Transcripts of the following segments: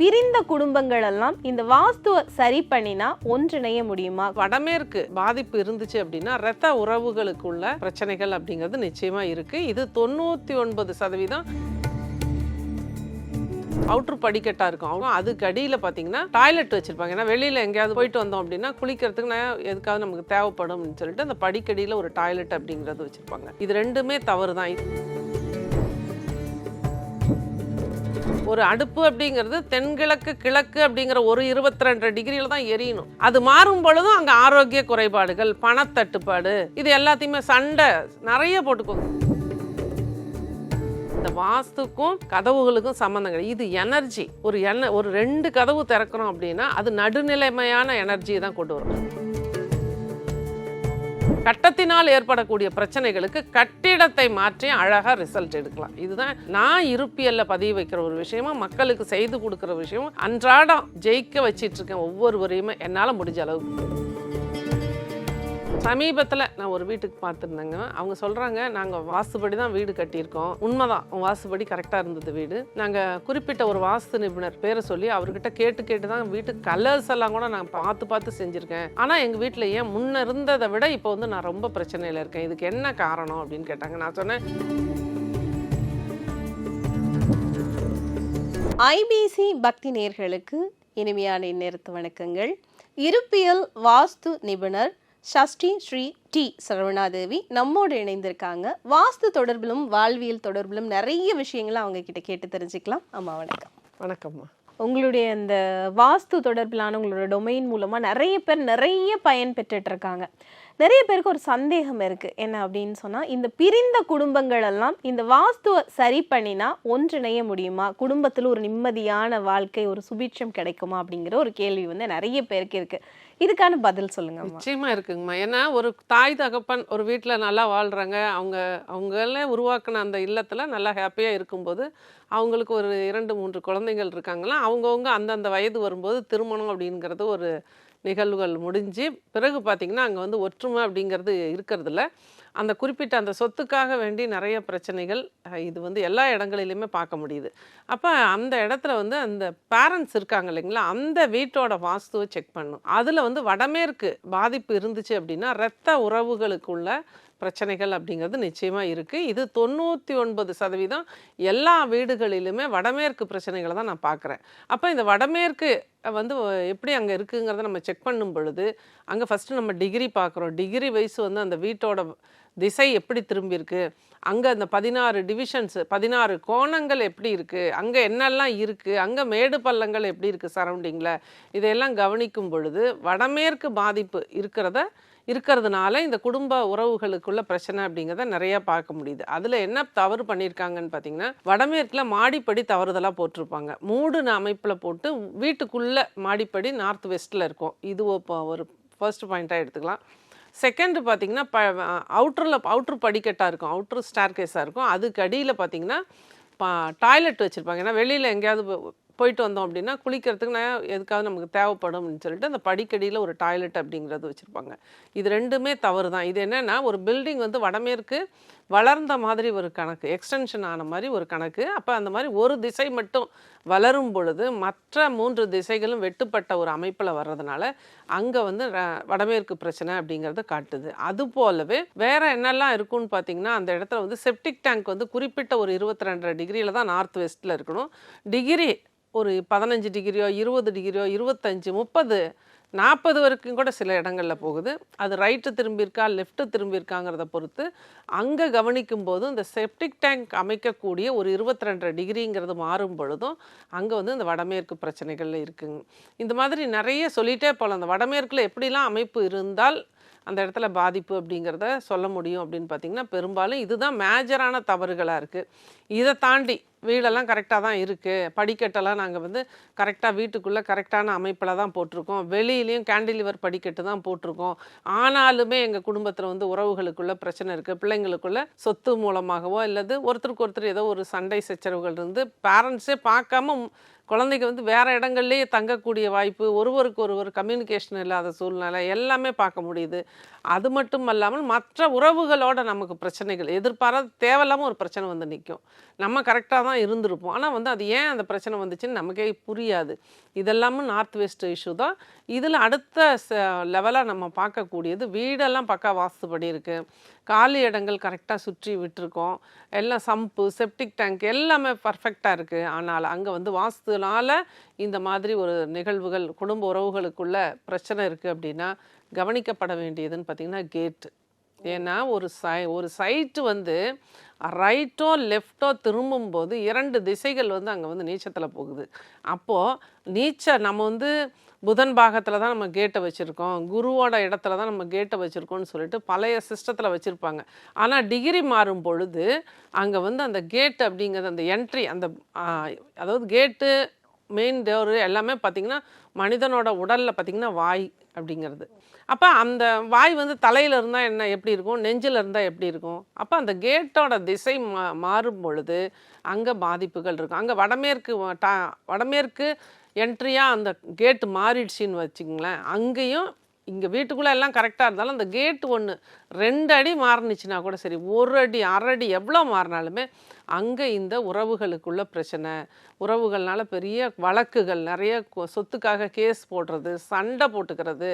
பிரிந்த குடும்பங்கள் எல்லாம் இந்த வாஸ்துவை சரி பண்ணினா ஒன்றிணைய முடியுமா? வடமேற்கு பாதிப்பு இருந்துச்சு அப்படின்னா ரத்த உறவுகளுக்குள்ள பிரச்சனைகள் அப்படிங்கிறது நிச்சயமா இருக்கு. இது தொண்ணூத்தி ஒன்பது சதவீதம் அவுட்ரு படிக்கட்டா இருக்கும். அவங்க அதுக்கு அடியில் பார்த்தீங்கன்னா டாய்லெட் வச்சிருப்பாங்க. ஏன்னா வெளியில் எங்கேயாவது போயிட்டு வந்தோம் அப்படின்னா குளிக்கிறதுக்கு நான் எதுக்காவது நமக்கு தேவைப்படும் அப்படின்னு சொல்லிட்டு அந்த படிக்கடியில் ஒரு டாய்லெட் அப்படிங்கிறது வச்சிருப்பாங்க. இது ரெண்டுமே தவறு தான் ஒரு அடுப்பு அப்படிங்கிறது தென்கிழக்கு கிழக்கு அப்படிங்கிற ஒரு இருபத்தி ரெண்டு டிகிரியில் தான் எரியணும். அது மாறும் பொழுதும் அங்கே ஆரோக்கிய குறைபாடுகள் பணத்தட்டுப்பாடு இது எல்லாத்தையுமே சண்டை நிறைய போட்டுக்கோங்க. இந்த வாஸ்துக்கும் கதவுகளுக்கும் சம்மந்தம் கிடையாது. இது எனர்ஜி. ஒரு எண்ண ஒரு ரெண்டு கதவு திறக்கிறோம் அப்படின்னா அது நடுநிலைமையான எனர்ஜியை தான் கொண்டு வரும். கட்டத்தினால் ஏற்படக்கூடிய பிரச்சனைகளுக்கு கட்டிடத்தை மாற்றி அழகாக ரிசல்ட் எடுக்கலாம். இதுதான் நான் இருப்பியல்ல பதிவு வைக்கிற ஒரு விஷயமா மக்களுக்கு செய்து கொடுக்குற விஷயமும். அன்றாடம் ஜெயிக்க வச்சிட்டு இருக்கேன் ஒவ்வொருவரையுமே என்னால் முடிஞ்ச அளவுக்கு. சமீபத்தில் நான் ஒரு வீட்டுக்கு பார்த்துருந்தேங்க. அவங்க சொல்கிறாங்க நாங்கள் வாஸ்துபடி தான் வீடு கட்டியிருக்கோம். உண்மைதான் வாஸ்துபடி கரெக்டாக இருந்தது வீடு. நாங்கள் குறிப்பிட்ட ஒரு வாஸ்து நிபுணர் பேரை சொல்லி அவர்கிட்ட கேட்டு கேட்டு தான் வீட்டு கலர்ஸ் எல்லாம் கூட நான் பார்த்து பார்த்து செஞ்சுருக்கேன். ஆனால் எங்கள் வீட்டில் ஏன் முன்ன இருந்ததை விட இப்போ வந்து நான் ரொம்ப பிரச்சனையில் இருக்கேன். இதுக்கு என்ன காரணம் அப்படின்னு கேட்டாங்க. நான் சொன்னேன் ஐபிசி பக்தி நேர்களுக்கு இனிமையான இந்நேரத்து வணக்கங்கள். இருப்பியல் வாஸ்து நிபுணர் சஷ்டி ஸ்ரீ டி சரவணாதேவி நம்மோடு இணைந்திருக்காங்க. வாஸ்து தொடர்பிலும் வாழ்வியல் தொடர்பிலும் நிறைய விஷயங்களை அவங்க கிட்ட கேட்டு தெரிஞ்சுக்கலாம். அம்மா வணக்கம். வணக்கம்மா. உங்களுடைய இந்த வாஸ்து தொடர்பிலான உங்களோட டொமைன் மூலமா நிறைய பேர் நிறைய பயன் பெற்றுட்டு இருக்காங்க. நிறைய பேருக்கு ஒரு சந்தேகம் இருக்கு. என்ன அப்படின்னு சொன்னா இந்த பிரிந்த குடும்பங்கள் எல்லாம் இந்த வாஸ்துவை சரி பண்ணினா ஒன்றிணைய முடியுமா? குடும்பத்தில் ஒரு நிம்மதியான வாழ்க்கை ஒரு சுபீட்சம் கிடைக்குமா? அப்படிங்கிற ஒரு கேள்வி வந்து நிறைய பேருக்கு இருக்கு. இதுக்கான பதில் சொல்லுங்க நிச்சயமா இருக்குங்கம்மா. ஏன்னா ஒரு தாய் தகப்பன் ஒரு வீட்டில் நல்லா வாழ்கிறாங்க அவங்க அவங்களே உருவாக்கின அந்த இல்லத்தில் நல்லா ஹாப்பியாக இருக்கும்போது அவங்களுக்கு ஒரு இரண்டு மூன்று குழந்தைகள் இருக்காங்களா? அவங்கவுங்க அந்தந்த வயது வரும்போது திருமணம் அப்படிங்கிறது ஒரு நிகழ்வுகள் முடிஞ்சு பிறகு பார்த்திங்கன்னா அங்கே வந்து ஒற்றுமை அப்படிங்கிறது இருக்கிறதுல அந்த குறிப்பிட்ட அந்த சொத்துக்காக வேண்டி நிறைய பிரச்சனைகள் இது வந்து எல்லா இடங்களிலுமே பார்க்க முடியுது. அப்போ அந்த இடத்துல வந்து அந்த பேரண்ட்ஸ் இருக்காங்க இல்லைங்களா அந்த வீட்டோட வாஸ்துவை செக் பண்ணும் அதில் வந்து வடமேற்கு பாதிப்பு இருந்துச்சு அப்படின்னா இரத்த உறவுகளுக்குள்ள பிரச்சனைகள் அப்படிங்கிறது நிச்சயமாக இருக்குது இது தொண்ணூற்றி ஒன்பது சதவீதம் எல்லா வீடுகளிலுமே வடமேற்கு பிரச்சனைகளை தான் நான் பார்க்குறேன் அப்போ இந்த வடமேற்கு வந்து எப்படி அங்கே இருக்குங்கிறத நம்ம செக் பண்ணும் பொழுது அங்கே ஃபஸ்ட்டு நம்ம டிகிரி பார்க்குறோம் டிகிரி வைஸ் வந்து அந்த வீட்டோட திசை எப்படி திரும்பியிருக்கு அங்கே அந்த பதினாறு டிவிஷன்ஸ் பதினாறு கோணங்கள் எப்படி இருக்குது அங்கே என்னெல்லாம் இருக்குது அங்கே மேடு பள்ளங்கள் எப்படி இருக்குது சரௌண்டிங்கில் இதையெல்லாம் கவனிக்கும் பொழுது வடமேற்கு பாதிப்பு இருக்கிறத இருக்கிறதுனால இந்த குடும்ப உறவுகளுக்குள்ள பிரச்சனை அப்படிங்கிறத நிறைய பார்க்க முடியுது. அதில் என்ன தவறு பண்ணியிருக்காங்கன்னு பார்த்தீங்கன்னா வடமேற்கில் மாடிப்படி தவறுதலாக போட்டிருப்பாங்க. மூடுன அமைப்பில் போட்டு வீட்டுக்குள்ளே மாடிப்படி நார்த் வெஸ்ட்டில் இருக்கும். இது இப்போ ஒரு ஃபர்ஸ்ட் பாயிண்ட்டாக எடுத்துக்கலாம். செகண்டு பார்த்தீங்கன்னா ப அவுட்டரில் அவுட்ரு படிக்கட்டாக இருக்கும். அவுட்ரு ஸ்டார் கேஸாக இருக்கும். அதுக்கு அடியில் பார்த்தீங்கன்னா டாய்லெட் வச்சுருப்பாங்க. ஏன்னா வெளியில் எங்கேயாவது போயிட்டு வந்தோம் அப்படின்னா குளிக்கிறதுக்கு நான் எதுக்காவது நமக்கு தேவைப்படும் அப்படின்னு சொல்லிட்டு அந்த படிக்கடியில் ஒரு டாய்லெட் அப்படிங்கிறது வச்சுருப்பாங்க. இது ரெண்டுமே தவறு தான் இது என்னென்னா ஒரு பில்டிங் வந்து வடமேற்கு வளர்ந்த மாதிரி ஒரு கணக்கு எக்ஸ்டென்ஷன் ஆன மாதிரி ஒரு கணக்கு. அப்போ அந்த மாதிரி ஒரு திசை மட்டும் வளரும் பொழுது மற்ற மூன்று திசைகளும் வெட்டுப்பட்ட ஒரு அமைப்பில் வர்றதுனால அங்கே வந்து வடமேற்கு பிரச்சனை அப்படிங்கிறத காட்டுது. அது போலவே வேற என்னெல்லாம் இருக்கும்னு பார்த்தீங்கன்னா அந்த இடத்துல வந்து செப்டிக் டேங்க் வந்து குறிப்பிட்ட ஒரு இருபத்தி ரெண்டரை டிகிரியில் தான் நார்த் வெஸ்ட்டில் இருக்கணும். டிகிரி ஒரு பதினஞ்சு டிகிரியோ இருபது டிகிரியோ இருபத்தஞ்சி முப்பது நாற்பது வரைக்கும் கூட சில இடங்களில் போகுது. அது ரைட்டு திரும்பியிருக்கா லெஃப்ட்டு திரும்பியிருக்காங்கிறத பொறுத்து அங்கே கவனிக்கும் போதும் இந்த செப்டிக் டேங்க் அமைக்கக்கூடிய ஒரு இருபத்தி ரெண்டரை டிகிரிங்கிறது மாறும் பொழுதும் அங்கே வந்து இந்த வடமேற்கு பிரச்சனைகள் இருக்குங்க இந்த மாதிரி நிறைய சொல்லிகிட்டே போகலாம் அந்த வடமேற்கில் எப்படிலாம் அமைப்பு இருந்தால் அந்த இடத்துல பாதிப்பு அப்படிங்கிறத சொல்ல முடியும் அப்படின்னு பார்த்தீங்கன்னா பெரும்பாலும் இதுதான் மேஜரான தவறுகளாக இருக்குது இதை தாண்டி வீடெல்லாம் கரெக்டாக தான் இருக்குது படிக்கட்டெல்லாம் நாங்கள் வந்து கரெக்டாக வீட்டுக்குள்ளே கரெக்டான அமைப்பில் தான் போட்டிருக்கோம். வெளியிலையும் கேண்டிலிவர் படிக்கட்டு தான் போட்டிருக்கோம். ஆனாலுமே எங்கள் குடும்பத்தில் வந்து உறவுகளுக்குள்ள பிரச்சனை இருக்குது பிள்ளைங்களுக்குள்ள சொத்து மூலமாகவோ இல்லது ஒருத்தருக்கு ஒருத்தர் ஏதோ ஒரு சண்டை சச்சரவுகள் இருந்து பேரண்ட்ஸே பார்க்காம குழந்தைங்க வந்து வேறு இடங்கள்லேயே தங்கக்கூடிய வாய்ப்பு ஒருவருக்கு ஒருவர் கம்யூனிகேஷன் இல்லாத சூழ்நிலை எல்லாமே பார்க்க முடியுது. அது மட்டும் அல்லாமல் மற்ற உறவுகளோட நமக்கு பிரச்சனைகள் எதிர்பாராத தேவையில்லாமல் ஒரு பிரச்சனை வந்து நிற்கும் நம்ம கரெக்டாக தான் இருந்திருப்போம். ஆனால் வந்து அது ஏன் அந்த பிரச்சனை வந்துச்சுன்னு நமக்கே புரியாது. இதெல்லாமும் நார்த் வெஸ்ட் இஷ்யூ தான். இதில் அடுத்த லெவலாக நம்ம பார்க்கக்கூடியது வீடெல்லாம் பக்கா வாஸ்துபடி இருக்குது காலி இடங்கள் கரெக்டாக சுற்றி விட்டுருக்கோம். எல்லாம் சம்பு செப்டிக் டேங்க் எல்லாமே பர்ஃபெக்டாக இருக்குது ஆனால் அங்கே வந்து வாஸ்துனால இந்த மாதிரி ஒரு நிகழ்வுகள் குடும்ப உறவுகளுக்குள்ள பிரச்சனை இருக்குது அப்படின்னா கவனிக்கப்பட வேண்டியதுன்னு பார்த்திங்கன்னா கேட்டு ஏன்னா ஒரு சை ஒரு சைட்டு வந்து ரைட்டோ லெஃப்டோ திரும்பும்போது இரண்டு திசைகள் வந்து அங்கே வந்து நீச்சத்தில் போகுது. அப்போது நீச்ச நம்ம வந்து புதன் பாகத்தில் தான் நம்ம கேட்டை வச்சுருக்கோம். குருவோட இடத்துல தான் நம்ம கேட்டை வச்சுருக்கோம்னு சொல்லிட்டு பழைய சிஸ்டத்தில் வச்சுருப்பாங்க. ஆனால் டிகிரி மாறும் பொழுது அங்கே வந்து அந்த கேட் அப்படிங்கிறது அந்த என்ட்ரி அந்த அதாவது கேட்டு மெயின் டோர் எல்லாமே பார்த்திங்கன்னா மனிதனோட உடலில் பார்த்திங்கன்னா வாய் அப்படிங்கிறது. அப்போ அந்த வாய் வந்து தலையில் இருந்தால் என்ன எப்படி இருக்கும்? நெஞ்சில் இருந்தால் எப்படி இருக்கும்? அப்போ அந்த கேட்டோட திசை மா மாறும் பொழுது அங்கே பாதிப்புகள் இருக்கும். அங்கே வடமேற்கு வ- டா- வடமேற்கு என்ட்ரியாக அந்த கேட்டு மாறிடுச்சின்னு வச்சுங்களேன் அங்கேயும் இங்கே வீட்டுக்குள்ளே எல்லாம் கரெக்டாக இருந்தாலும் அந்த கேட்டு ஒன்று ரெண்டு அடி மாறுனுச்சுன்னா கூட சரி ஒரு அடி அரை அடி எவ்வளோ மாறினாலுமே அங்கே இந்த உறவுகளுக்குள்ள பிரச்சனை உறவுகள்னால பெரிய வழக்குகள் நிறைய கொ- சொத்துக்காக கேஸ் போடுறது சண்டை போட்டுக்கிறது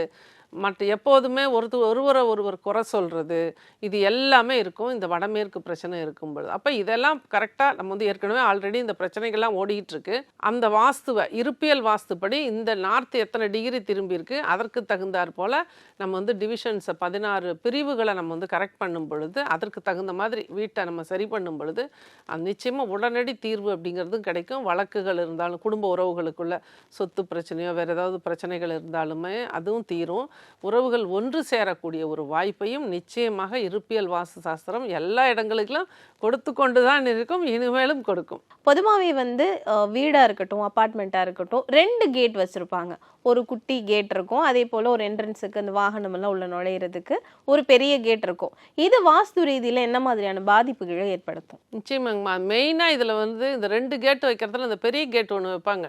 மற்ற எப்போதுமே ஒருத்தர் ஒருவரை ஒருவர் குறை சொல்கிறது இது எல்லாமே இருக்கும். இந்த வடமேற்கு பிரச்சனை இருக்கும்பொழுது. அப்போ இதெல்லாம் கரெக்டாக நம்ம வந்து ஏற்கனவே ஆல்ரெடி இந்த பிரச்சனைகள்லாம் ஓடிக்கிட்டு அந்த வாஸ்துவை இருப்பியல் வாஸ்துப்படி இந்த நார்த் எத்தனை டிகிரி திரும்பி இருக்கு அதற்கு தகுந்தாற் போல் நம்ம வந்து டிவிஷன்ஸை பதினாறு பிரிவுகளை நம்ம வந்து கரெக்ட் பண்ணும் பொழுது அதற்கு தகுந்த மாதிரி வீட்டை நம்ம சரி பண்ணும் பொழுது அது நிச்சயமாக உடனடி தீர்வு அப்படிங்கிறதும் கிடைக்கும். வழக்குகள் இருந்தாலும் குடும்ப உறவுகளுக்குள்ள சொத்து பிரச்சனையோ வேறு ஏதாவது பிரச்சனைகள் இருந்தாலுமே அதுவும் தீரும். உறவுகள் ஒன்று சேரக்கூடிய ஒரு வாய்ப்பையும் நிச்சயமாக இருப்பியல் வாஸ்து சாஸ்திரம் எல்லா இடங்களுக்கும் கொடுத்து கொண்டு தான் இருக்கும் இனிமேலும் கொடுக்கும். பொதுவாகவே வந்து அஹ், வீடா இருக்கட்டும் அப்பார்ட்மெண்ட்டா இருக்கட்டும் ரெண்டு கேட் வச்சிருப்பாங்க. ஒரு குட்டி கேட் இருக்கும் அதே போல ஒரு என்ட்ரன்ஸுக்கு அந்த வாகனம் எல்லாம் உள்ள நுழையிறதுக்கு ஒரு பெரிய கேட் இருக்கும். இது வாஸ்து ரீதியில என்ன மாதிரியான பாதிப்புகளை ஏற்படுத்தும்? நிச்சயமாங்கம்மா. மெயினாக இதில் வந்து இந்த ரெண்டு கேட் வைக்கிறதுல இந்த பெரிய கேட் ஒன்று வைப்பாங்க.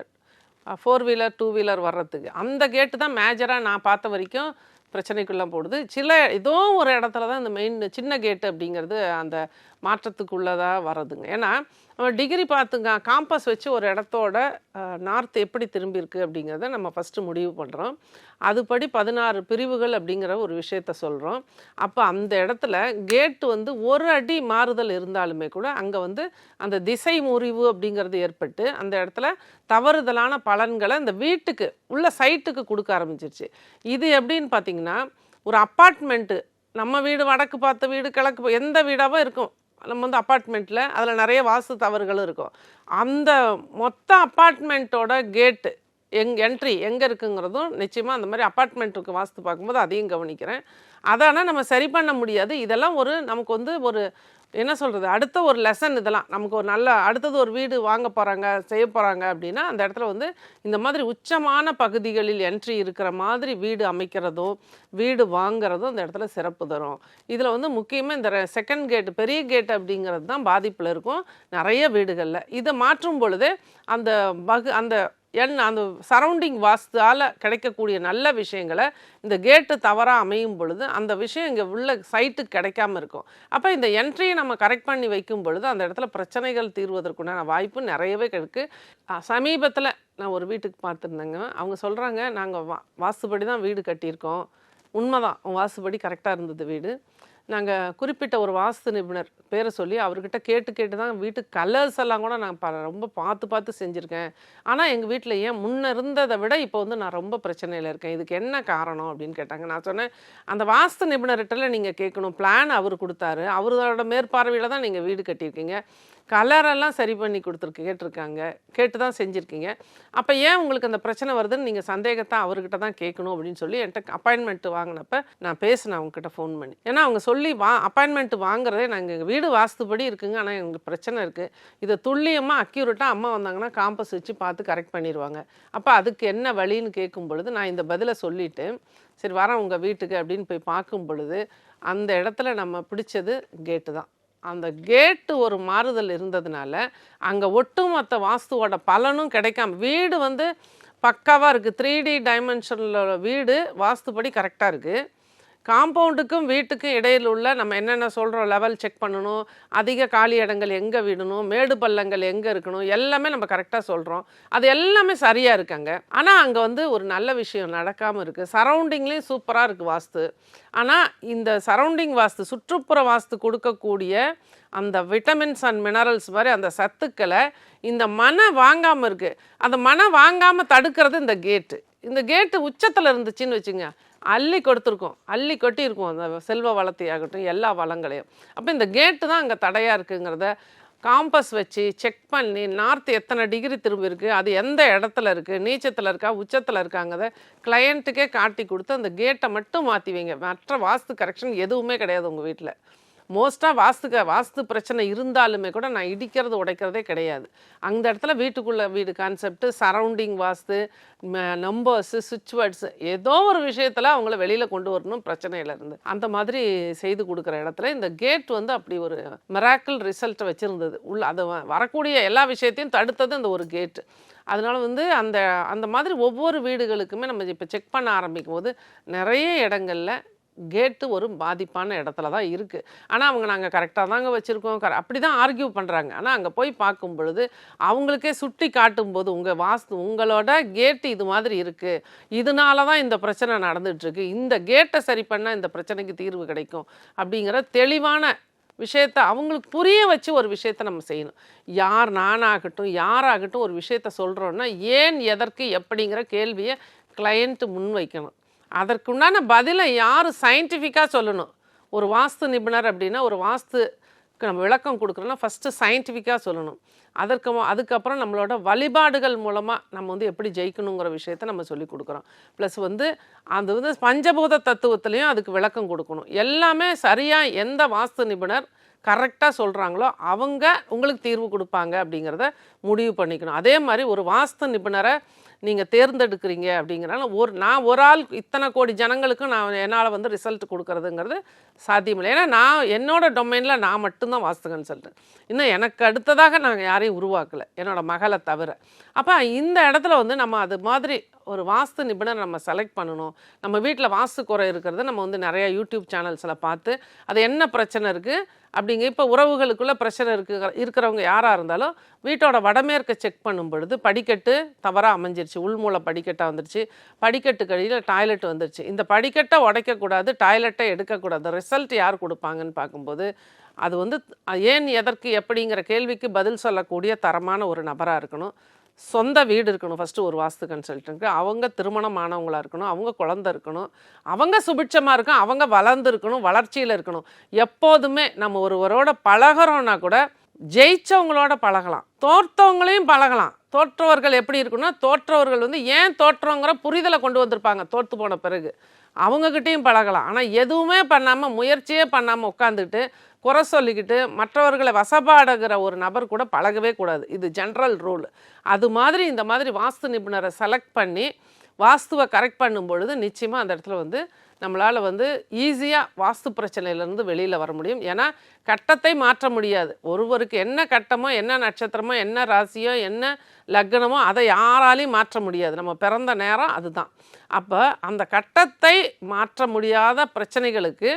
ஃபோர் வீலர் டூ வீலர் வர்றதுக்கு. அந்த கேட்டு தான் மேஜராக நான் பார்த்த வரைக்கும் பிரச்சனைக்குள்ளே போடுது. சில ஏதோ ஒரு இடத்துல தான் இந்த மெயின் சின்ன கேட்டு அப்படிங்கிறது அந்த மாற்றத்துக்குள்ளதாக வர்றதுங்க. ஏன்னா நம்ம டிகிரி பார்த்துங்க காம்பஸ் வச்சு ஒரு இடத்தோட நார்த் எப்படி திரும்பியிருக்கு அப்படிங்கிறத நம்ம ஃபஸ்ட்டு முடிவு பண்ணுறோம் அதுபடி பதினாறு பிரிவுகள் அப்படிங்கிற ஒரு விஷயத்த சொல்கிறோம் அப்போ அந்த இடத்துல கேட்டு வந்து ஒரு அடி மாறுதல் இருந்தாலுமே கூட அங்கே வந்து அந்த திசை முறிவு அப்படிங்கிறது ஏற்பட்டு அந்த இடத்துல தவறுதலான பலன்களை அந்த வீட்டுக்கு உள்ள சைட்டுக்கு கொடுக்க ஆரம்பிச்சிருச்சு. இது எப்படின்னு பார்த்தீங்கன்னா ஒரு அப்பார்ட்மெண்ட்டு நம்ம வீடு வடக்கு பார்த்த வீடு கிழக்கு எந்த வீடாவோ இருக்கும். நம்ம வந்து அப்பார்ட்மெண்ட்டில் அதில் நிறைய வாஸ்து தவறுகளும் இருக்கும். அந்த மொத்த அப்பார்ட்மெண்ட்டோட கேட்டு எங் என்ட்ரி எங்கே இருக்குங்கிறதும் நிச்சயமாக அந்த மாதிரி அப்பார்ட்மெண்ட்டுக்கு வாஸ்து பார்க்கும்போது அதையும் கவனிக்கிறேன். அதை ஆனால் நம்ம சரி பண்ண முடியாது. இதெல்லாம் ஒரு நமக்கு வந்து ஒரு என்ன சொல்கிறது அடுத்த ஒரு லெசன் இதெல்லாம். நமக்கு ஒரு நல்ல அடுத்தது ஒரு வீடு வாங்க போகிறாங்க செய்ய போகிறாங்க அப்படின்னா அந்த இடத்துல வந்து இந்த மாதிரி உச்சமான பகுதிகளில் என்ட்ரி இருக்கிற மாதிரி வீடு அமைக்கிறதும் வீடு வாங்குறதும் அந்த இடத்துல சிறப்பு தரும். இதில் வந்து முக்கியமாக இந்த செகண்ட் கேட்டு பெரிய கேட் அப்படிங்கிறது தான் பாதிப்பில் இருக்கும். நிறைய வீடுகளில். இதை மாற்றும் பொழுது அந்த பகு அந்த என் அந்த சரௌண்டிங் வாஸ்தால் கிடைக்கக்கூடிய நல்ல விஷயங்களை இந்த கேட்டு தவறாக அமையும் பொழுது அந்த விஷயம் இங்கே உள்ள சைட்டுக்கு கிடைக்காம இருக்கும். அப்போ இந்த என்ட்ரியை நம்ம கரெக்ட் பண்ணி வைக்கும் பொழுது அந்த இடத்துல பிரச்சனைகள் தீர்வதற்குண்டான வாய்ப்பு நிறையவே இருக்குது சமீபத்தில் நான் ஒரு வீட்டுக்கு பார்த்துருந்தேங்க. அவங்க சொல்கிறாங்க நாங்கள் வா வாஸ்துபடி தான் வீடு கட்டியிருக்கோம். உண்மைதான். வாசுபடி கரெக்டாக இருந்தது வீடு. நாங்கள் குறிப்பிட்ட ஒரு வாஸ்து நிபுணர் பேரை சொல்லி அவர்கிட்ட கேட்டு கேட்டு தான் வீட்டு கலர்ஸ் எல்லாம் கூட நான் ப ரொம்ப பார்த்து பார்த்து செஞ்சுருக்கேன். ஆனால் எங்கள் வீட்டில் ஏன் முன்ன இருந்ததை விட இப்போ வந்து நான் ரொம்ப பிரச்சனையில் இருக்கேன். இதுக்கு என்ன காரணம் அப்படின்னு கேட்டாங்க. நான் சொன்னேன் அந்த வாஸ்து நிபுணர்கிட்ட நீங்கள் கேட்கணும். பிளான் அவர் கொடுத்தாரு. அவரோட மேற்பார்வையில் தான் நீங்கள் வீடு கட்டியிருக்கீங்க. கலரெல்லாம் சரி பண்ணி கொடுத்துருக்கு கேட்டிருக்காங்க. கேட்டு தான் செஞ்சுருக்கீங்க. அப்போ ஏன் உங்களுக்கு அந்த பிரச்சனை வருதுன்னு நீங்கள் சந்தேகத்தை அவர்கிட்ட தான் கேட்கணும் அப்படின்னு சொல்லி என்கிட்ட அப்பாயின்மெண்ட் வாங்கினப்ப நான் பேசினேன் அவங்ககிட்ட ஃபோன் பண்ணி. ஏன்னா அவங்க சொல்லி வா அப்பாயின்மெண்ட் வாங்குறதே நாங்கள் எங்கள் வீடு வாஸ்துபடி இருக்குங்க. ஆனால் எங்களுக்கு பிரச்சனை இருக்குது இதை துல்லியமாக அக்யூரேட்டாக அம்மா வந்தாங்கன்னா காம்பஸ் வச்சு பார்த்து கரெக்ட் பண்ணிடுவாங்க அப்போ அதுக்கு என்ன வழின்னு கேட்கும் பொழுது நான் இந்த பதிலை சொல்லிவிட்டு சரி வரேன் உங்கள் வீட்டுக்கு அப்படின்னு போய் பார்க்கும் பொழுது அந்த இடத்துல நம்ம பிடிச்சது கேட்டு தான். அந்த கேட்டு ஒரு மாறுதல் இருந்ததுனால அங்கே ஒட்டுமொத்த வாஸ்துவோட பலனும் கிடைக்காம வீடு வந்து பக்காவாக இருக்குது த்ரீ டி டைமென்ஷனில் வீடு வாஸ்துபடி கரெக்டாக இருக்குது காம்பவுண்டுக்கும் வீட்டுக்கும் இடையில் உள்ள நம்ம என்னென்ன சொல்கிறோம் லெவல் செக் பண்ணணும் அதிக காலி இடங்கள் எங்கே விடணும் மேடு பள்ளங்கள் எங்கே இருக்கணும் எல்லாமே நம்ம கரெக்டாக சொல்கிறோம் அது எல்லாமே சரியாக இருக்காங்க. ஆனால் அங்கே வந்து ஒரு நல்ல விஷயம் நடக்காமல் இருக்குது சரௌண்டிங்லேயும் சூப்பராக இருக்குது வாஸ்து. ஆனால் இந்த சரௌண்டிங் வாஸ்து சுற்றுப்புற வாஸ்து கொடுக்கக்கூடிய அந்த விட்டமின்ஸ் அண்ட் மினரல்ஸ் மாதிரி அந்த சத்துக்களை இந்த மன வாங்காமல் இருக்குது அந்த மன வாங்காமல் தடுக்கிறது இந்த கேட்டு இந்த கேட்டு உச்சத்தில் இருந்துச்சுன்னு வச்சுங்க அள்ளி கொடுத்துருக்கோம். அள்ளி கொட்டியிருக்கோம். அந்த செல்வ வளத்தையாகட்டும் எல்லா வளங்களையும். அப்போ இந்த கேட்டு தான் அங்கே தடையாக இருக்குங்கிறத காம்பஸ் வச்சு செக் பண்ணி நார்த் எத்தனை டிகிரி திரும்பி இருக்குது அது எந்த இடத்துல இருக்குது நீச்சத்தில் இருக்கா உச்சத்தில் இருக்காங்கிறத கிளையண்ட்டுக்கே காட்டி கொடுத்து அந்த கேட்டை மட்டும் மாற்றி வைங்க. மற்ற வாஸ்து கரெக்ஷன் எதுவுமே கிடையாது உங்கள் வீட்டில் மோஸ்ட்டாக வாஸ்துக்க வாஸ்து பிரச்சனை இருந்தாலுமே கூட நான் இடிக்கிறது உடைக்கிறதே கிடையாது. அந்த இடத்துல வீட்டுக்குள்ளே வீடு கான்செப்ட் சரௌண்டிங் வாஸ்து நம்பர்ஸு சுவிட்ச் வேர்ட்ஸு ஏதோ ஒரு விஷயத்தில் அவங்கள வெளியில் கொண்டு வரணும் பிரச்சனையிலேருந்து அந்த மாதிரி செய்து கொடுக்குற இடத்துல இந்த கேட் வந்து அப்படி ஒரு மிராக்கிள் ரிசல்ட்டை வச்சுருந்தது. உள்ள அது வ- வரக்கூடிய எல்லா விஷயத்தையும் தடுத்தது அந்த ஒரு கேட்டு அதனால் வந்து அந்த அந்த மாதிரி ஒவ்வொரு வீடுகளுக்குமே நம்ம இப்போ செக் பண்ண ஆரம்பிக்கும் போது நிறைய இடங்கள்ல கேட்டு ஒரு பாதிப்பான இடத்துல தான் இருக்குது ஆனால் அவங்க நாங்கள் கரெக்டாக தாங்க வச்சுருக்கோம். கர அப்படி தான் ஆர்கியூ பண்ணுறாங்க ஆனால் அங்கே போய் பார்க்கும் பொழுது அவங்களுக்கே சுட்டி காட்டும் போது உங்கள் வாஸ்து உங்களோட கேட்டு இது மாதிரி இருக்குது இதனால தான் இந்த பிரச்சனை நடந்துகிட்ருக்கு இந்த கேட்டை சரி பண்ணால் இந்த பிரச்சனைக்கு தீர்வு கிடைக்கும். அப்படிங்கிற தெளிவான விஷயத்த அவங்களுக்கு புரிய வச்சு ஒரு விஷயத்த நம்ம செய்யணும். யார் நானாகட்டும் யாராகட்டும் ஒரு விஷயத்த சொல்கிறோன்னா ஏன் எதற்கு எப்படிங்கிற கேள்வியை கிளையண்ட்டு முன்வைக்கணும் அதற்குண்டான பதிலை யார் சயின்டிஃபிக்காக சொல்லணும்? ஒரு வாஸ்து நிபுணர் அப்படின்னா ஒரு வாஸ்துக்கு நம்ம விளக்கம் கொடுக்குறோன்னா ஃபஸ்ட்டு சயின்டிஃபிக்காக சொல்லணும். அதற்கு அதுக்கப்புறம் நம்மளோட வழிபாடுகள் மூலமாக நம்ம வந்து எப்படி ஜெயிக்கணுங்கிற விஷயத்த நம்ம சொல்லி கொடுக்குறோம். ப்ளஸ் வந்து அது வந்து பஞ்சபூத தத்துவத்துலேயும் அதுக்கு விளக்கம் கொடுக்கணும். எல்லாமே சரியாக எந்த வாஸ்து நிபுணர் கரெக்டாக சொல்கிறாங்களோ அவங்க உங்களுக்கு தீர்வு கொடுப்பாங்க அப்படிங்கிறத முடிவு பண்ணிக்கணும். அதே மாதிரி ஒரு வாஸ்து நிபுணரை நீங்கள் தேர்ந்தெடுக்கிறீங்க அப்படிங்கிறனால ஒரு நான் ஒரு ஆள் இத்தனை கோடி ஜனங்களுக்கும் நான் என்னால் வந்து ரிசல்ட் கொடுக்கறதுங்கிறது சாத்தியமில்லை. ஏன்னா நான் என்னோட டொமைனில் நான் மட்டும்தான் வாஸ்து கன்சல்ட்டு இன்னும் எனக்கு அடுத்ததாக நாங்கள் யாரையும் உருவாக்கலை. என்னோடய மகளை தவிர. அப்போ இந்த இடத்துல வந்து நம்ம அது மாதிரி ஒரு வாஸ்து நிபுணர் நம்ம செலக்ட் பண்ணணும். நம்ம வீட்டில் வாஸ்து குறை இருக்கிறத நம்ம வந்து நிறையா யூடியூப் சேனல்ஸில் பார்த்து அது என்ன பிரச்சனை இருக்குது அப்படிங்க. இப்போ உறவுகளுக்குள்ள பிரச்சனை இருக்கு இருக்கிறவங்க யாராக இருந்தாலும் வீட்டோட வடமேற்கை செக் பண்ணும் பொழுது படிக்கட்டு தவறாக அமைஞ்சிருச்சு. உள்மூல படிக்கட்டாக வந்துருச்சு. படிக்கட்டு கழியில் டாய்லெட் வந்துருச்சு. இந்த படிக்கட்டை உடைக்கக்கூடாது டாய்லெட்டை எடுக்கக்கூடாது ரிசல்ட் யார் கொடுப்பாங்கன்னு பார்க்கும்போது அது வந்து ஏன் எதற்கு எப்படிங்கிற கேள்விக்கு பதில் சொல்லக்கூடிய தரமான ஒரு நபராக இருக்கணும். சொந்த வீடு இருக்கணும் ஃபஸ்ட்டு ஒரு வாஸ்து கன்சல்டன்ட்க்கு அவங்க திருமணமானவங்களாக இருக்கணும் அவங்க குழந்த இருக்கணும் அவங்க சுபிட்சமாக இருக்கணும் அவங்க வளர்ந்துருக்கணும் வளர்ச்சியில் இருக்கணும். எப்போதுமே நம்ம ஒருவரோட பழகுறோன்னா கூட ஜெயிச்சவங்களோட பழகலாம் தோற்றவங்களையும் பழகலாம். தோற்றவர்கள் எப்படி இருக்குன்னா தோற்றவர்கள் வந்து ஏன் தோற்றவங்கிற புரிதலை கொண்டு வந்திருப்பாங்க தோற்று போன பிறகு. அவங்கக்கிட்டேயும் பழகலாம். ஆனால் எதுவுமே பண்ணாமல் முயற்சியே பண்ணாமல் உட்காந்துட்டு குறை சொல்லிக்கிட்டு மற்றவர்களை வசப்பாடுகிற ஒரு நபர் கூட பழகவே கூடாது. இது ஜென்ரல் ரூல் அது மாதிரி இந்த மாதிரி வாஸ்து நிபுணரை செலக்ட் பண்ணி வாஸ்துவை கரெக்ட் பண்ணும் பொழுது நிச்சயமாக அந்த இடத்துல வந்து நம்மளால் வந்து ஈஸியாக வாஸ்து பிரச்சனையிலேருந்து வெளியில் வர முடியும். ஏன்னா கட்டத்தை மாற்ற முடியாது. ஒருவருக்கு என்ன கட்டமோ என்ன நட்சத்திரமோ என்ன ராசியோ என்ன லக்னமோ அதை யாராலையும் மாற்ற முடியாது. நம்ம பிறந்த நேரம் அதுதான். அப்போ அந்த கட்டத்தை மாற்ற முடியாத பிரச்சனைகளுக்கு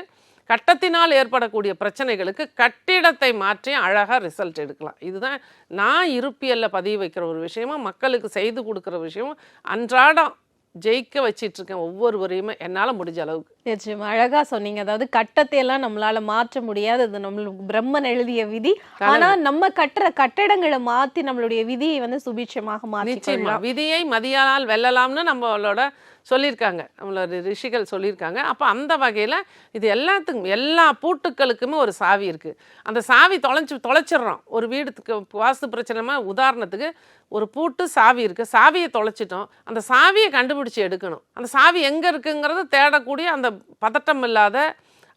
கட்டத்தினால் ஏற்படக்கூடிய பிரச்சனைகளுக்கு கட்டிடத்தை மாற்றி அழகாக ரிசல்ட் எடுக்கலாம். இதுதான் நான் இருப்பியல்ல பதிவு வைக்கிற ஒரு விஷயமும் மக்களுக்கு செய்து கொடுக்குற விஷயமும் அன்றாடம் ஜெயிக்க வச்சிட்டு இருக்கேன் ஒவ்வொருவரையுமே என்னால் முடிஞ்ச அளவுக்கு. நிச்சயமா அழகா சொன்னீங்க. அதாவது கட்டத்தை எல்லாம் நம்மளால மாற்ற முடியாது. அது நம்மளுக்கு பிரம்மன் எழுதிய விதி. ஆனா நம்ம கட்டுற கட்டடங்களை மாத்தி நம்மளுடைய விதியை வந்து சுபீட்சமாக மாற்றி விதியை மதியானால் வெல்லலாம்னு நம்மளோட சொல்லியிருக்காங்க. நம்மளோட ரிஷிகள் சொல்லியிருக்காங்க. அப்போ அந்த வகையில் இது எல்லாத்துக்கும் எல்லா பூட்டுக்களுக்குமே ஒரு சாவி இருக்குது அந்த சாவி தொலைச்சு தொலைச்சிடுறோம். ஒரு வீடுக்கு வாஸ்து பிரச்சனைமா உதாரணத்துக்கு ஒரு பூட்டு சாவி இருக்குது சாவியை தொலைச்சிட்டோம். அந்த சாவியை கண்டுபிடிச்சி எடுக்கணும். அந்த சாவி எங்கே இருக்குங்கிறத தேடக்கூடிய அந்த பதட்டம் இல்லாத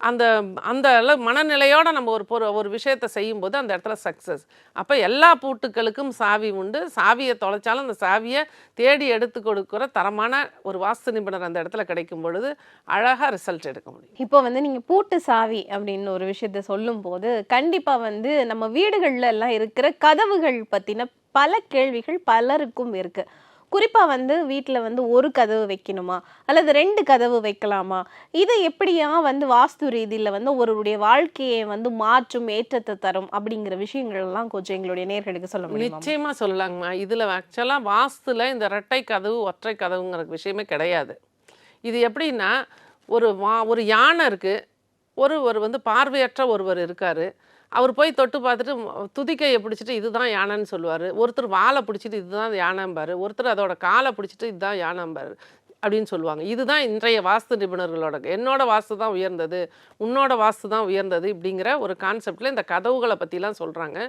அந்த அந்த அளவு மனநிலையோடு நம்ம ஒரு பொரு ஒரு விஷயத்தை செய்யும்போது அந்த இடத்துல சக்ஸஸ் அப்போ எல்லா பூட்டுக்களுக்கும் சாவி உண்டு. சாவியை தொலைச்சாலும் அந்த சாவியை தேடி எடுத்து கொடுக்குற தரமான ஒரு வாஸ்து நிபுணர் அந்த இடத்துல கிடைக்கும் பொழுது அழகாக ரிசல்ட் எடுக்க முடியும். இப்போ வந்து நீங்கள் பூட்டு சாவி அப்படின்னு ஒரு விஷயத்த சொல்லும் போது வந்து நம்ம வீடுகளில் எல்லாம் இருக்கிற கதவுகள் பற்றின பல கேள்விகள் பலருக்கும் இருக்குது குறிப்பாக வந்து வீட்டில் வந்து ஒரு கதவு வைக்கணுமா? அல்லது ரெண்டு கதவு வைக்கலாமா? இது எப்படியா வந்து வாஸ்து ரீதியில் வந்து ஒருவருடைய வாழ்க்கையை வந்து மாற்றும் ஏற்றத்தை தரும் அப்படிங்கிற விஷயங்கள் எல்லாம் கொஞ்சம் எங்களுடைய நேர்களுக்கு சொல்ல முடியும்? நிச்சயமாக சொல்லலாங்கம்மா. இதில் ஆக்சுவலாக வாஸ்துல இந்த ரெட்டை கதவு ஒற்றை கதவுங்கிற விஷயமே கிடையாது. இது எப்படின்னா ஒரு வா ஒரு யானை இருக்குது ஒரு ஒரு வந்து பார்வையற்ற ஒருவர் இருக்கார். அவர் போய் தொட்டு பார்த்துட்டு துதிக்கையை பிடிச்சிட்டு இதுதான் யானைன்னு சொல்லுவார். ஒருத்தர் வாழை பிடிச்சிட்டு இதுதான் யானைம்பார். ஒருத்தர் அதோட காலை பிடிச்சிட்டு இதுதான் யானைம்பார். அப்படின்னு சொல்லுவாங்க. இதுதான் இன்றைய வாஸ்து நிபுணர்களோட என்னோட வாஸ்து தான் உயர்ந்தது உன்னோட வாஸ்து தான் உயர்ந்தது இப்படிங்கிற ஒரு கான்செப்டில் இந்த கதவுகளை பற்றிலாம் சொல்கிறாங்க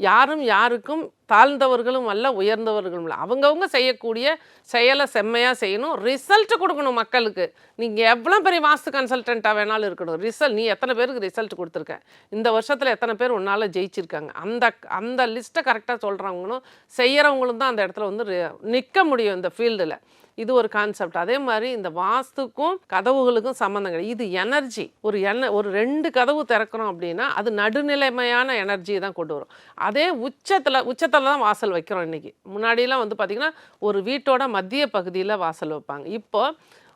யாரும் யாருக்கும் தாழ்ந்தவர்களும் அல்ல உயர்ந்தவர்களும் இல்லை. அவங்கவுங்க செய்யக்கூடிய செயலை செம்மையாக செய்யணும். ரிசல்ட் கொடுக்கணும் மக்களுக்கு. நீங்கள் எவ்வளோ பெரிய வாஸ்து கன்சல்டண்ட்டாக வேணாலும் இருக்கணும். ரிசல்ட் நீ எத்தனை பேருக்கு ரிசல்ட் கொடுத்துருக்க? இந்த வருஷத்தில் எத்தனை பேர் உன்னால் ஜெயிச்சிருக்காங்க? அந்த அந்த லிஸ்ட்டை கரெக்டாக சொல்கிறவங்களும் செய்கிறவங்களும் தான் அந்த இடத்துல வந்து நிற்க முடியும் இந்த ஃபீல்டில் இது ஒரு கான்செப்ட் அதே மாதிரி இந்த வாஸ்துக்கும் கதவுகளுக்கும் சம்மந்தம் கிடையாது. இது எனர்ஜி ஒரு எண்ண ஒரு ரெண்டு கதவு திறக்கிறோம் அப்படின்னா அது நடுநிலைமையான எனர்ஜியை தான் கொண்டு வரும். அதே உச்சத்தில் உச்சத்தில் தான் வாசல் வைக்கிறோம் இன்னைக்கு. முன்னாடியெல்லாம் வந்து பார்த்திங்கன்னா ஒரு வீட்டோட மத்திய பகுதியில் வாசல் வைப்பாங்க. இப்போ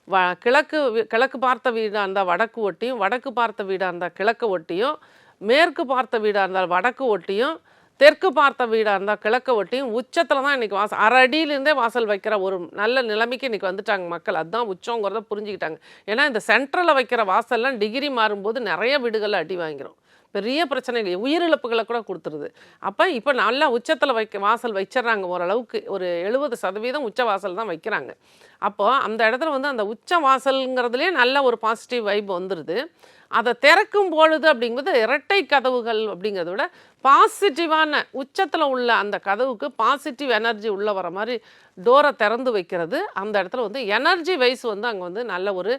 வ கிழக்கு கிழக்கு பார்த்த வீடாக இருந்தால் வடக்கு ஒட்டியும் வடக்கு பார்த்த வீடாக இருந்தால் கிழக்கு ஒட்டியும் மேற்கு பார்த்த வீடாக இருந்தால் வடக்கு ஒட்டியும் தெற்கு பார்த்த வீடாக இருந்தால் கிழக்க ஒட்டியும் உச்சத்தில் தான் இன்றைக்கி வாசல். அரை அடியிலேருந்தே வாசல் வைக்கிற ஒரு நல்ல நிலைமைக்கு இன்றைக்கி வந்துட்டாங்க மக்கள். அதுதான் உச்சங்கிறத புரிஞ்சுக்கிட்டாங்க. ஏன்னா இந்த சென்ட்ரலில் வைக்கிற வாசல்லாம் டிகிரி மாறும்போது நிறைய வீடுகளில் அடி வாங்கிடும் பெரிய பிரச்சனைகள். உயிரிழப்புகளை கூட கொடுத்துருது. அப்போ இப்போ நல்லா உச்சத்தில் வைக்க வாசல் வச்சிடுறாங்க ஓரளவுக்கு. ஒரு எழுபது சதவீதம் உச்ச வாசல் தான் வைக்கிறாங்க. அப்போது அந்த இடத்துல வந்து அந்த உச்ச வாசல்ங்கிறதுலேயே நல்ல ஒரு பாசிட்டிவ் வைப் வந்துடுது அதை திறக்கும் பொழுது அப்படிங்கிறது இரட்டை கதவுகள் அப்படிங்கிறத விட பாசிட்டிவான உச்சத்தில் உள்ள அந்த கதவுக்கு பாசிட்டிவ் எனர்ஜி உள்ளே வர மாதிரி டோரை திறந்து வைக்கிறது. அந்த இடத்துல வந்து எனர்ஜி வைஸ் வந்து அங்கே வந்து நல்ல ஒரு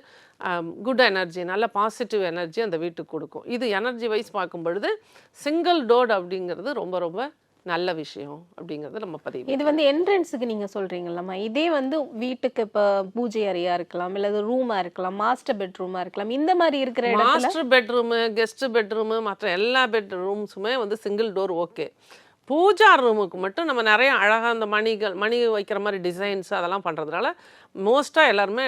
குட் எனர்ஜி நல்ல பாசிட்டிவ் எனர்ஜி அந்த வீட்டுக்கு கொடுக்கும். இது எனர்ஜி வைஸ் பார்க்கும் பொழுது சிங்கிள் டோர் அப்படிங்கிறது ரொம்ப ரொம்ப நல்ல விஷயம் அப்படிங்கிறது நம்ம பதிவு இது வந்து என்ட்ரன்ஸுக்கு நீங்க சொல்றீங்கல்லம்மா. இதே வந்து வீட்டுக்கு இப்ப பூஜை அறையா இருக்கலாம் இல்ல ரூமா இருக்கலாம் மாஸ்டர் பெட்ரூமா இருக்கலாம் இந்த மாதிரி இருக்கிற இடத்துல மாஸ்டர் பெட்ரூமு கெஸ்ட் பெட்ரூமு மற்ற எல்லா பெட்ரூம்ஸுமே வந்து சிங்கிள் டோர் ஓகே பூஜா ரூமுக்கு மட்டும் நம்ம நிறைய அழகாக அந்த மணிகள் மணி வைக்கிற மாதிரி டிசைன்ஸ் அதெல்லாம் பண்ணுறதுனால மோஸ்ட்டாக எல்லாருமே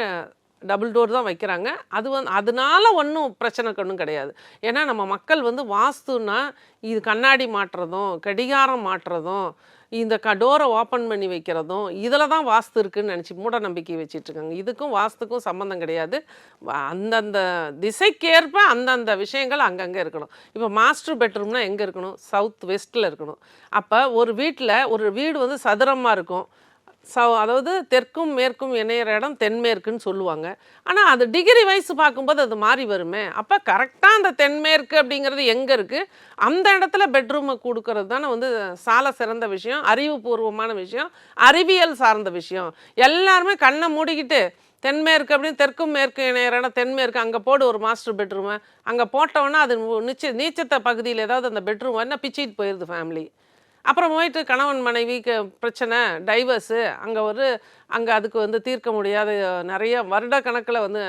டபுள் டோர் தான் வைக்கிறாங்க. அது வந்து அதனால ஒன்றும் பிரச்சனை ஒன்றும் கிடையாது. ஏன்னா நம்ம மக்கள் வந்து வாஸ்துன்னா இது கண்ணாடி மாட்டுறதும் கடிகாரம் மாட்டுறதும் இந்த க டோரை ஓப்பன் பண்ணி வைக்கிறதும் இதில் தான் வாஸ்து இருக்குன்னு நினச்சி மூட நம்பிக்கை வச்சிட்ருக்காங்க இதுக்கும் வாஸ்துக்கும் சம்மந்தம் கிடையாது. அந்தந்த திசைக்கேற்ப அந்தந்த விஷயங்கள் அங்கங்கே இருக்கணும். இப்போ மாஸ்டர் பெட்ரூம்னா எங்கே இருக்கணும்? சவுத் வெஸ்ட்டில் இருக்கணும். அப்போ ஒரு வீட்டில் ஒரு வீடு வந்து சதுரமாக இருக்கும். ச அதாவது தெற்கும் மேற்கும் இணையிற இடம் தென்மேற்குன்னு சொல்லுவாங்க. ஆனால் அது டிகிரி வைஸ் பார்க்கும்போது அது மாறி வருமே. அப்போ கரெக்டாக அந்த தென்மேற்கு அப்படிங்கிறது எங்கே இருக்குது அந்த இடத்துல பெட்ரூமை கொடுக்கறது தானே வந்து சால சிறந்த விஷயம் அறிவுபூர்வமான விஷயம் அறிவியல் சார்ந்த விஷயம். எல்லாருமே கண்ணை மூடிக்கிட்டு தென்மேற்கு அப்படின்னு தெற்கும் மேற்கு இணையிற இடம் தென்மேற்கு அங்கே போடு ஒரு மாஸ்டர் பெட்ரூமை அங்கே போட்டோன்னா அது நிச்சய நீச்சத்த பகுதியில் ஏதாவது அந்த பெட்ரூம் என்ன பிச்சிட்டு போயிடுது ஃபேமிலி அப்புறம் போயிட்டு கணவன் மனைவிக்கு பிரச்சனை டைவர்ஸு அங்கே ஒரு அங்கே அதுக்கு வந்து தீர்க்க முடியாத நிறைய வருட கணக்கில் வந்து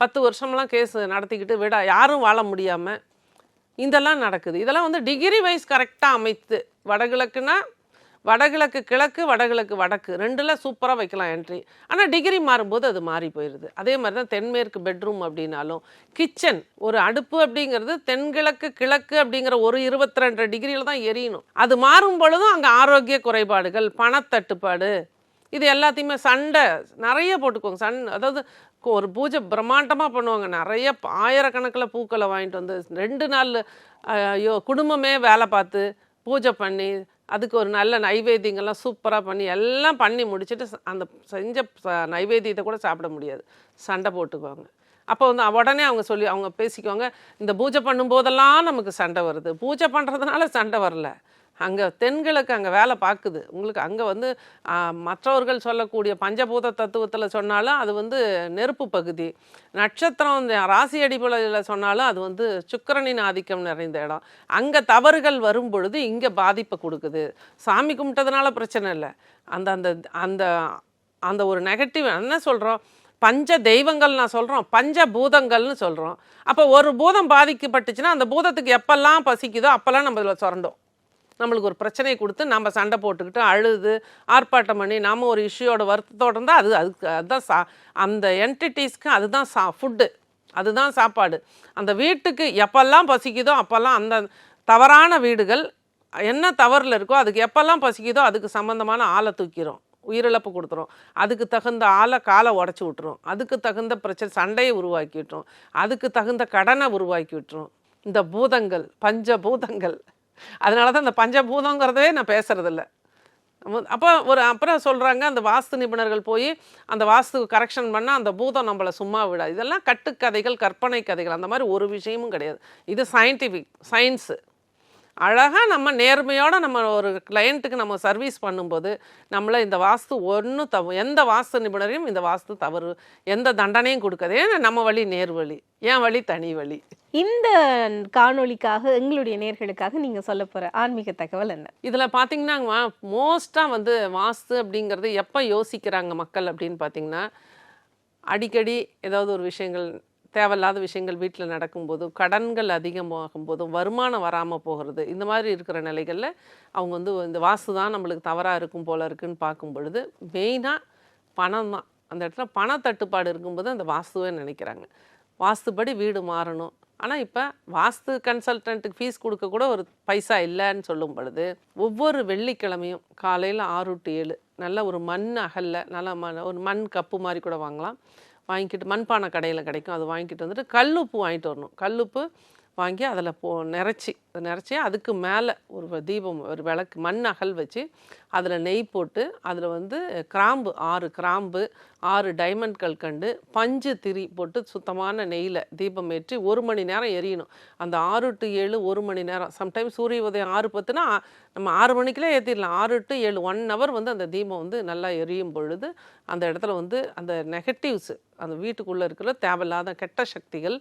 பத்து வருஷம்லாம் கேஸ் நடத்திக்கிட்டு விட யாரும் வாழ முடியாமல் இதெல்லாம் நடக்குது. இதெல்லாம் வந்து டிகிரி வைஸ் கரெக்டாக அமைத்து வடகிழக்குன்னா வடகிழக்கு கிழக்கு வடகிழக்கு வடக்கு ரெண்டில் சூப்பராக வைக்கலாம் என்ட்ரி ஆனால் டிகிரி மாறும்போது அது மாறி போயிடுது அதே மாதிரி தான் தென்மேற்கு பெட்ரூம் அப்படின்னாலும் கிச்சன் ஒரு அடுப்பு அப்படிங்கிறது தென்கிழக்கு கிழக்கு அப்படிங்கிற ஒரு இருபத்தி ரெண்டு டிகிரியில் தான் எரியணும். அது மாறும் பொழுதும் அங்கே ஆரோக்கிய குறைபாடுகள் பணத்தட்டுப்பாடு இது எல்லாத்தையுமே சண்டை நிறைய போட்டுக்கோங்க. சண் அதாவது ஒரு பூஜை பிரம்மாண்டமாக பண்ணுவாங்க. நிறைய ஆயிரக்கணக்கில் பூக்களை வாங்கிட்டு வந்து ரெண்டு நாள் ஐயோ குடும்பமே வேலை பார்த்து பூஜை பண்ணி அதுக்கு ஒரு நல்ல நைவேத்தியங்கள்லாம் சூப்பராக பண்ணி எல்லாம் பண்ணி முடிச்சுட்டு அந்த செஞ்ச நைவேத்தியத்தை கூட சாப்பிட முடியாது. சண்டை போட்டுக்குவாங்க. அப்போ வந்து உடனே அவங்க சொல்லி அவங்க பேசிக்குவாங்க இந்த பூஜை பண்ணும்போதெல்லாம் நமக்கு சண்டை வருது. பூஜை பண்ணுறதுனால சண்டை வரல. அங்கே தென்கிழக்கு அங்கே வேலை பார்க்குது. உங்களுக்கு அங்கே வந்து மற்றவர்கள் சொல்லக்கூடிய பஞ்சபூத தத்துவத்தில் சொன்னாலும் அது வந்து நெருப்பு பகுதி. நட்சத்திரம் இந்த ராசி அடிப்படையில் சொன்னாலும் அது வந்து சுக்கரனின் ஆதிக்கம் நிறைந்த இடம். அங்கே தவறுகள் வரும் பொழுது இங்கே பாதிப்பை கொடுக்குது. சாமி கும்பிட்டதுனால பிரச்சனை இல்லை. அந்த அந்த அந்த அந்த ஒரு நெகட்டிவ் என்ன சொல்கிறோம் பஞ்ச தெய்வங்கள் நான் சொல்கிறோம் பஞ்ச பூதங்கள்னு சொல்கிறோம் அப்போ ஒரு பூதம் பாதிக்கப்பட்டுச்சுன்னா அந்த பூதத்துக்கு எப்பெல்லாம் பசிக்குதோ அப்போல்லாம் நம்ம இதில் சுரண்டோம். நம்மளுக்கு ஒரு பிரச்சனையை கொடுத்து நம்ம சண்டை போட்டுக்கிட்டு அழுது ஆர்ப்பாட்டம் பண்ணி நாம் ஒரு இஷ்யூவோட வருத்தத்தோட இருந்தால் அது அதுக்கு அதுதான் சா அந்த என்டிட்டிஸ்க்கு அதுதான் சா ஃபுட்டு அதுதான் சாப்பாடு. அந்த வீட்டுக்கு எப்பெல்லாம் பசிக்குதோ அப்போல்லாம் அந்த தவறான வீடுகள் என்ன தவறில் இருக்கோ அதுக்கு எப்பெல்லாம் பசிக்குதோ அதுக்கு சம்மந்தமான ஆளை தூக்கிறோம் உயிரிழப்பு கொடுத்துரும். அதுக்கு தகுந்த ஆளை காலை உடச்சி விட்டுரும். அதுக்கு தகுந்த பிரச்சனை சண்டையை உருவாக்கி விட்டுரும். அதுக்கு தகுந்த கடனை உருவாக்கி விட்டுரும். இந்த பூதங்கள் பஞ்ச பூதங்கள். அதனால தான் இந்த பஞ்சபூதங்கிறதே நான் பேசுறதில்ல. அப்போ ஒரு அப்புறம் சொல்கிறாங்க அந்த வாஸ்து நிபுணர்கள் போய் அந்த வாஸ்து கரெக்ஷன் பண்ணால் அந்த பூதம் நம்மளை சும்மா விடாது. இதெல்லாம் கட்டுக்கதைகள் கற்பனை கதைகள் அந்த மாதிரி ஒரு விஷயமும் கிடையாது. இது சயின்டிஃபிக் சயின்ஸு அழகாக நம்ம நேர்மையோட நம்ம ஒரு கிளையண்ட்டுக்கு நம்ம சர்வீஸ் பண்ணும்போது நம்மளை இந்த வாஸ்து ஒன்றும் தவ எந்த வாஸ்து நிபுணரையும் இந்த வாஸ்து தவறு எந்த தண்டனையும் கொடுக்காது. ஏன்னா நம்ம வழி நேர் வழி என் வழி தனி வழி. இந்த காணொளிக்காக எங்களுடைய நேர்களுக்காக நீங்க சொல்ல போற ஆன்மீக தகவல் என்ன? இதில் பார்த்தீங்கன்னா மோஸ்ட்டாக வந்து வாஸ்து அப்படிங்கிறது எப்போ யோசிக்கிறாங்க மக்கள் அப்படின்னு பார்த்தீங்கன்னா அடிக்கடி ஏதாவது ஒரு விஷயங்கள் தேவையில்லாத விஷயங்கள் வீட்டில் நடக்கும்போதும் கடன்கள் அதிகமாகும் போதும் வருமானம் வராமல் போகிறது இந்த மாதிரி இருக்கிற நிலைகளில் அவங்க வந்து இந்த வாசு தான் நம்மளுக்கு தவறாக இருக்கும் போல இருக்குன்னு பார்க்கும் பொழுது மெயினாக பணம் தான். அந்த இடத்துல பண தட்டுப்பாடு இருக்கும்போது அந்த வாஸ்துவே நினைக்கிறாங்க. வாஸ்துபடி வீடு மாறணும். ஆனால் இப்போ வாஸ்து கன்சல்டன்ட்டுக்கு ஃபீஸ் கொடுக்க கூட ஒரு பைசா இல்லைன்னு சொல்லும் பொழுது ஒவ்வொரு வெள்ளிக்கிழமையும் காலையில் ஆறு டு ஏழு நல்ல ஒரு மண் அகல்ல நல்ல மண் ஒரு மண் கப்பு மாதிரி கூட வாங்கலாம். வாங்கிக்கிட்டு மண்பானை கடையில் கிடைக்கும். அது வாங்கிட்டு வந்துட்டு கல்லுப்பு வாங்கிட்டு வரணும். கல்லுப்பு வாங்கி அதில் போ நிறச்சி நிறச்சி அதுக்கு மேலே ஒரு தீபம் ஒரு விளக்கு மண் அகல் வச்சு அதில் நெய் போட்டு அதில் வந்து கிராம்பு ஆறு கிராம்பு ஆறு டைமண்ட் கல்கண்டு பஞ்சு திரி போட்டு சுத்தமான நெய்யில் தீபம் ஏற்றி ஒரு மணி நேரம் எரியணும். அந்த ஆறு டு ஏழு ஒரு மணி நேரம். சம்டைம் சூரிய உதயம் ஆறு பத்துனா நம்ம ஆறு மணிக்கெல்லாம் ஏற்றிடலாம். ஆறு டு ஏழு ஒன் ஹவர் வந்து அந்த தீபம் வந்து நல்லா எரியும் பொழுது அந்த இடத்துல வந்து அந்த நெகட்டிவ்ஸு அந்த வீட்டுக்குள்ளே இருக்கிற தேவையில்லாத கெட்ட சக்திகள்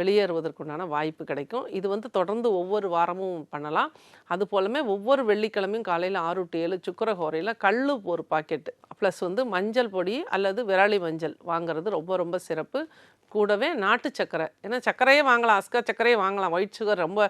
வெளியேறுவதற்குண்டான வாய்ப்பு கிடைக்கும். இது வந்து தொடர்ந்து ஒவ்வொரு வாரமும் பண்ணலாம். அது போலமே ஒவ்வொரு வெள்ளிக்கிழமையும் காலையில் ஆறு டு ஏழு சுக்கரகோரையில் கல் ஒரு பாக்கெட்டு ப்ளஸ் வந்து மஞ்சள் பொடி அல்லது விரலி மஞ்சள் வாங்குறது ரொம்ப ரொம்ப சிறப்பு. கூடவே நாட்டு சர்க்கரை. ஏன்னா சர்க்கரையே வாங்கலாம் அஸ்கா சர்க்கரையே வாங்கலாம். ஒயிட் சுகர் ரொம்ப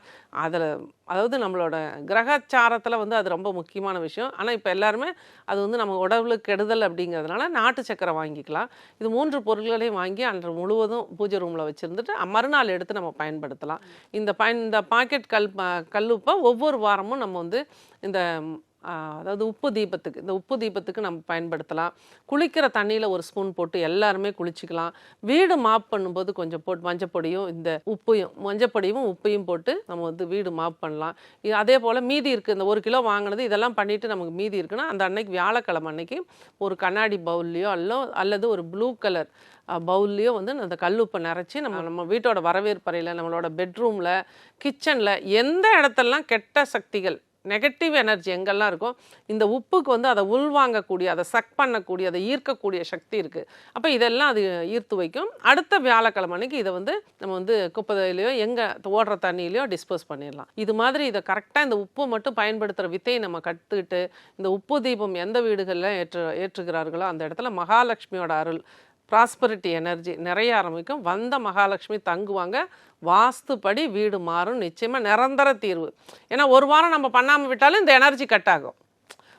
அதில் அதாவது நம்மளோட கிரகச்சாரத்தில் வந்து அது ரொம்ப முக்கியமான விஷயம். ஆனால் இப்போ எல்லாருமே அது வந்து நம்ம உடவுளுக்கு கெடுதல் அப்படிங்கிறதுனால நாட்டு சக்கரை வாங்கிக்கலாம். இது மூன்று பொருட்களையும் வாங்கி அன்று முழுவதும் பூஜை ரூமில் வச்சுருந்துட்டு மறுநாள் எடுத்து நம்ம பயன்படுத்தலாம். இந்த பயன் இந்த பாக்கெட் கல் கல்லுப்பை ஒவ்வொரு வாரமும் நம்ம வந்து இந்த அதாவது உப்பு தீபத்துக்கு இந்த உப்பு தீபத்துக்கு நம்ம பயன்படுத்தலாம். குளிக்கிற தண்ணியில் ஒரு ஸ்பூன் போட்டு எல்லாருமே குளிச்சுக்கலாம். வீடு மாப் பண்ணும்போது கொஞ்சம் போட்டு மஞ்சப்பொடியும் இந்த உப்பையும் மஞ்சப்பொடியும் உப்பையும் போட்டு நம்ம வந்து வீடு மாப் பண்ணலாம். அதே போல் மீதி இருக்குது இந்த ஒரு கிலோ வாங்கினது இதெல்லாம் பண்ணிவிட்டு நமக்கு மீதி இருக்குன்னா அந்த அன்னைக்கு வியாழக்கிழமை அன்னைக்கு ஒரு கண்ணாடி பவுல்லையோ அல்ல அல்லது ஒரு ப்ளூ கலர் பவுல்லையோ வந்து அந்த கல்லுப்பை நிறச்சி நம்ம நம்ம வீட்டோட வரவேற்பறையில் நம்மளோட பெட்ரூமில் கிச்சனில் எந்த இடத்துலலாம் கெட்ட சக்திகள் நெகட்டிவ் எனர்ஜி எங்கெல்லாம் இருக்கோ இந்த உப்புக்கு வந்து அதை உள்வாங்கக்கூடிய அதை சக் பண்ணக்கூடிய அதை ஈர்க்கக்கூடிய சக்தி இருக்குது அப்போ இதெல்லாம் அது ஈர்த்து வைக்கும். அடுத்த வியாழக்கிழமை அன்னைக்கு இதை வந்து நம்ம வந்து குப்பதையிலையோ எங்கே ஓடுற தண்ணியிலையோ டிஸ்போஸ் பண்ணிடலாம். இது மாதிரி இதை கரெக்டாக இந்த உப்பு மட்டும் பயன்படுத்துகிற வித்தையை நம்ம கற்றுக்கிட்டு இந்த உப்பு தீபம் எந்த வீடுகளில் ஏற்று ஏற்றுகிறார்களோ அந்த இடத்துல மகாலட்சுமியோட அருள் ப்ராஸ்பரிட்டி எனர்ஜி நிறைய ஆரம்பிக்கும். வந்த மகாலட்சுமி தங்குவாங்க. வாஸ்துப்படி வீடு மாறும் நிச்சயமாக நிரந்தர தீர்வு. ஏன்னா ஒரு வாரம் நம்ம பண்ணாமல் விட்டாலும் இந்த எனர்ஜி கட் ஆகும்.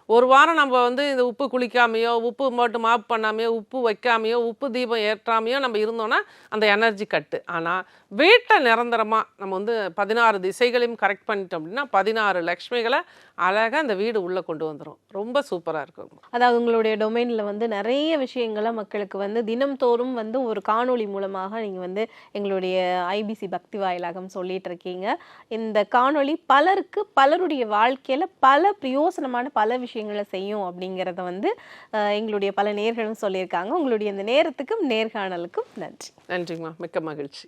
ஒரு வாரம் நம்ம வந்து இந்த உப்பு குளிக்காமையோ உப்பு மட்டும் மாப் பண்ணாமையோ உப்பு வைக்காமையோ உப்பு தீபம் ஏற்றாமையோ நம்ம இருந்தோம்னா அந்த எனர்ஜி கட்டு ஆனால் வீட்டை நிரந்தரமாக நம்ம வந்து பதினாறு திசைகளையும் கரெக்ட் பண்ணிட்டோம் அப்படின்னா பதினாறு லக்ஷ்மிகளை அழகாக அந்த வீடு உள்ளே கொண்டு வந்துடும் ரொம்ப சூப்பராக இருக்கும். அதாவது உங்களுடைய டொமைனில் வந்து நிறைய விஷயங்களை மக்களுக்கு வந்து தினம்தோறும் வந்து ஒரு காணொளி மூலமாக நீங்கள் வந்து எங்களுடைய ஐபிசி பக்தி வாயிலாகம் சொல்லிட்டு இருக்கீங்க. இந்த காணொளி பலருக்கு பலருடைய வாழ்க்கையில் பல பிரயோசனமான பல விஷயங்களை செய்யும் அப்படிங்கிறத வந்து எங்களுடைய பல நேர்களும் சொல்லியிருக்காங்க. உங்களுடைய இந்த நேரத்துக்கும் நேர்காணலுக்கும் நன்றி. நன்றிம்மா. மிக்க மகிழ்ச்சி.